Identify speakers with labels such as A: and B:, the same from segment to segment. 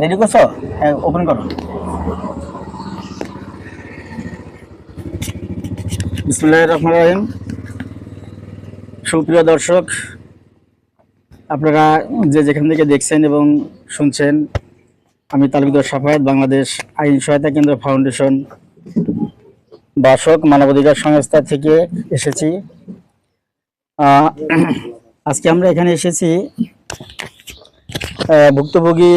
A: Ready করছ? হ্যাঁ open করো। রহিম। সুপ্রিয় দর্শক, আপনারা যে যেখান থেকে দেখছেন এবং শুনছেন, আমি তালুকদার সাফায়াত, বাংলাদেশ আইন সহায়তা কেন্দ্র ফাউন্ডেশন বাসক, মানবাধিকার সংস্থা থেকে এসেছি। আজকে আমরা এখানে এসেছি ভুক্তভোগী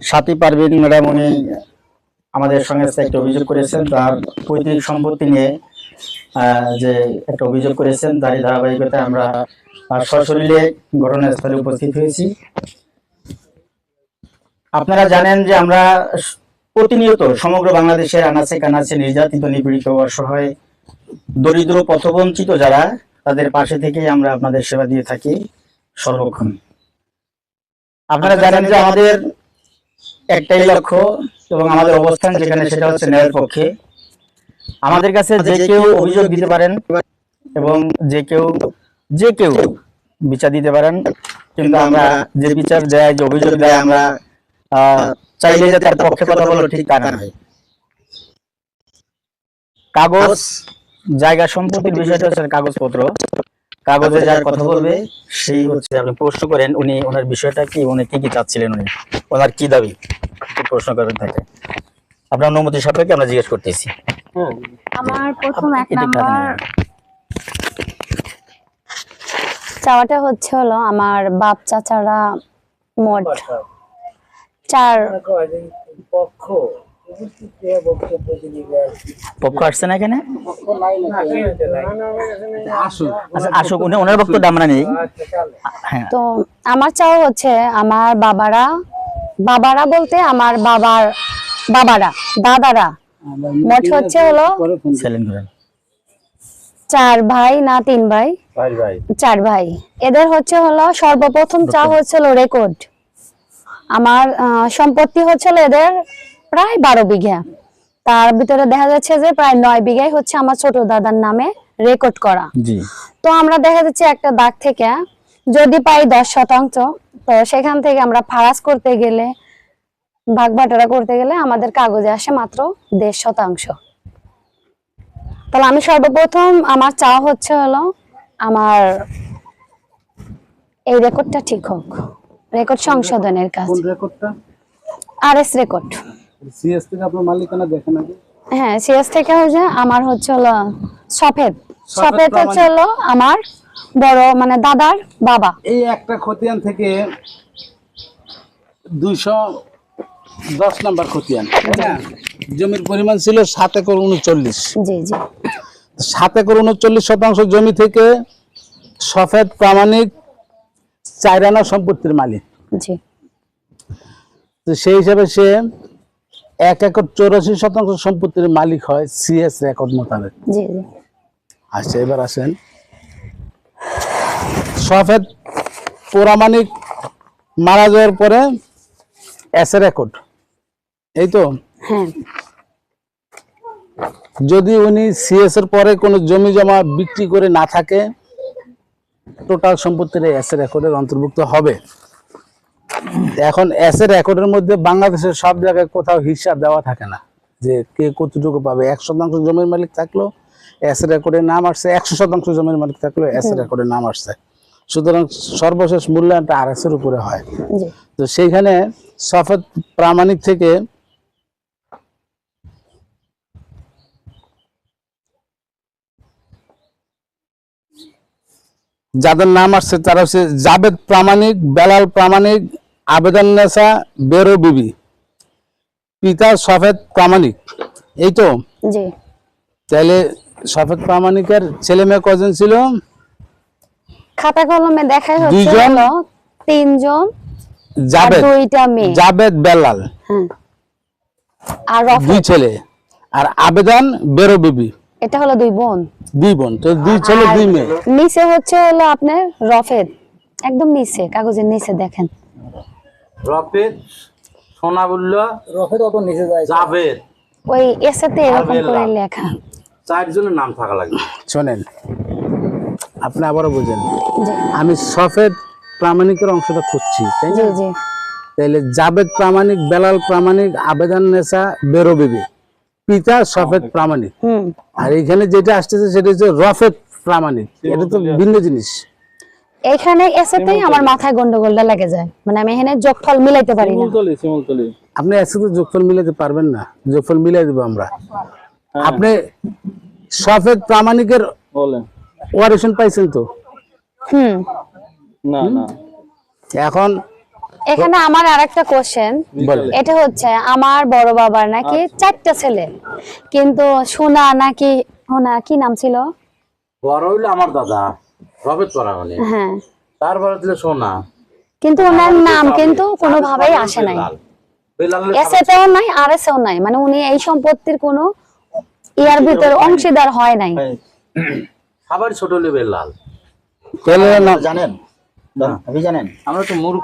A: সাথী পারভিন ম্যাডাম, উনি আমাদের সংস্থা একটা অভিযোগ করেছেন, তার পৈতৃক সম্পত্তি নিয়ে যে একটা অভিযোগ করেছেন, তারই ধারাবাহিকতায় আমরা সশরীরে ঘটনাস্থলে উপস্থিত হয়েছি। আপনারা জানেন যে আমরা প্রতিনিয়ত সমগ্র বাংলাদেশের আনাচে কানাচে নির্যাতিত, নিপীড়িত, অসহায়, দরিদ্র, পথবঞ্চিত যারা, তাদের পাশে থেকেই আমরা আপনাদের সেবা দিয়ে থাকি সর্বক্ষণ। আপনারা জানেন যে আমাদের একটাই লক্ষ্য এবং আমাদের অবস্থান যেখানে সেটা হচ্ছে ন্যায়ের পক্ষে। আমাদের কাছে যে কেউ অভিযোগ দিতে পারেন এবং যে কেউ যে কেউ বিচার দিতে পারেন কিন্তু আমরা যে বিচার দেয় যে অভিযোগ দেয় আমরা আহ, চাইলে যে তার পক্ষে কথা বলো ঠিক তা না। হয় কাগজ জায়গা সম্পত্তির বিষয়টা হচ্ছে কাগজপত্র। কাগজে যার কথা বলবে সেই হচ্ছে আপনি প্রশ্ন করেন উনি ওনার বিষয়টা কি উনি কি কি চাচ্ছিলেন উনি? ওনার কি দাবি? প্রশ্ন করেন থাকে। আপনার অনুমতি সাপেক্ষে আমরা জিজ্ঞেস করতেছি।
B: আমার প্রথম এক নাম্বার চাওয়াটা হচ্ছে হলো আমার বাপ চাচারা মোট চার
A: পক্ষ? এখানে? আচ্ছা আসুক। উনি ওনার বক্তব্য আমরা নেই। হ্যাঁ।
B: তো আমার চাওয়া হচ্ছে আমার বাবারা বাবারা বলতে আমার বাবার বাবারা দাদারা। মোট হচ্ছে হলো চার ভাই না তিন ভাই? চার ভাই। এদের হচ্ছে হলো সর্বপ্রথম চা হচ্ছিল রেকর্ড আমার আহ, সম্পত্তি হচ্ছিল এদের প্রায় বারো বিঘা। তার ভিতরে দেখা যাচ্ছে যে প্রায় নয় বিঘাই হচ্ছে আমার ছোট দাদার নামে রেকর্ড করা। তো আমরা দেখা যাচ্ছে একটা দাগ থেকে যদি পাই দশ শতাংশ তো সেখান থেকে আমরা ফারাজ করতে গেলে ভাগ বাটোয়ারা করতে গেলে আমাদের কাগজে আসে মাত্র দেড় শতাংশ। তাহলে আমি সর্বপ্রথম আমার চাওয়া হচ্ছে হলো আমার এই রেকর্ডটা ঠিক হোক। রেকর্ড সংশোধনের কাজ।
C: রেকর্ডটা
B: আর এস রেকর্ড
C: সিএস থেকে আপনার মালিকানা দেখেন আগে?
B: হ্যাঁ সিএস থেকে হচ্ছে আমার হচ্ছে হলো সফেদ।
C: সফেদ
B: হচ্ছে হলো আমার বড় মানে দাদার বাবা।
C: এই একটা খতিয়ান থেকে দুইশো দশ নাম্বার খতিয়ান জমির পরিমাণ ছিল সাত একর উনচল্লিশ।
B: জি জি।
C: সাত একর উনচল্লিশ শতাংশ জমি থেকে সফেদ প্রামাণিক চাইরানা সম্পত্তির মালিক।
B: জি।
C: তো সেই হিসাবে সে এক একর চৌরাশি শতাংশ সম্পত্তির মালিক হয় সিএস রেকর্ড মোতাবেক। আচ্ছা এবার আসেন। সফেদ পৌরামানিক মারা যাওয়ার পরে এস রেকর্ড এই তো?
B: হ্যাঁ।
C: যদি উনি সিএস এর পরে কোনো জমি জমা বিক্রি করে না থাকে টোটাল সম্পত্তির এস রেকর্ডের অন্তর্ভুক্ত হবে। এখন এসে রেকর্ডের মধ্যে বাংলাদেশের সব জায়গায় কোথাও হিসাব দেওয়া থাকে না যে কে কতটুকু পাবে। এক শতাংশ জমির মালিক থাকল এস রেকর্ডের নাম আসছে একশো শতাংশ জমির মালিক থাকল এস রেকর্ডে নাম আসছে। সুতরাং সর্বশেষ মূল্যায়নটা আর এসের এর উপরে হয়। তো সেইখানে সফেদ প্রামাণিক থেকে যাদের নাম আসছে তারা হচ্ছে জাবেদ প্রামাণিক বেলাল প্রামাণিক আবেদন নেশা বেরো বিবি পিতা সফেদ প্রামাণিক। এই তো? তাহলে সফেদ প্রামাণিকের ছেলে মেয়ে কজন ছিল?
B: খাতা কলমে দেখা
C: দুইজন?
B: তিনজন
C: জাবেদ।
B: দুইটা মেয়ে।
C: জাবেদ বেলাল।
B: হ্যাঁ। আর
C: দুই ছেলে। আর আবেদন বেরো বিবি।
B: এটা হলো দুই বোন।
C: দুই বোন তো দুই ছেলে দুই মেয়ে।
B: নিচে হচ্ছে হলো আপনার রফেদ। একদম নিচে কাগজের নিচে দেখেন।
D: রফিক সোনাবুল্লাহ
A: রফেদ অত নিচে যায়
D: জাভেদ।
B: ওই এসেতে এরকম করে লেখা।
D: চারজনের নাম থাকা লাগবে
C: শোনেন আপনি আবারও বুঝেন। আমি সফেদ প্রামাণিকের অংশটা খুঁজছি তাই না?
B: জি
C: তাহলে জাবেদ প্রামাণিক বেলাল প্রামাণিক আবেদন নেশা বেরো বিবি পিতা সফেদ প্রামাণিক।
B: হুম।
C: আর এখানে যেটা আসতেছে সেটা হচ্ছে রফেদ প্রামাণিক। এটা তো ভিন্ন জিনিস।
B: এখানে এসেতেই আমার মাথায় গন্ডগোলটা লেগে যায়। মানে আমি এখানে যোগফল মিলাইতে পারি না।
C: আপনি একসাথে যোগফল মিলাতে পারবেন না। যোগফল মিলাই দেবো আমরা। আপনি সফেদ প্রামাণিকের
E: বলেন।
C: ওয়ারেশন পাইছেন তো?
B: হুম।
E: না না।
C: এখন
B: এখানে আমার আরেকটা কোশ্চেন এটা হচ্ছে আমার বড় বাবার নাকি চারটা ছেলে? কিন্তু সোনা নাকি সোনা কি নাম ছিল?
D: বড় হইল আমার দাদা রবেত পরাগনে
B: হ্যাঁ।
D: তারপরে দিলে সোনা।
B: কিন্তু ওনার নাম কিন্তু কোনোভাবেই আসে নাই। এসেতেও নাই আর এসেও নাই। মানে উনি এই সম্পত্তির কোনো ইয়ার ভিতরে অংশীদার হয় নাই।
D: সবার ছোট হলে বেলাল।
C: তাহলে না
A: জানেন? আপনি জানেন?
D: আমরা তো মূর্খ।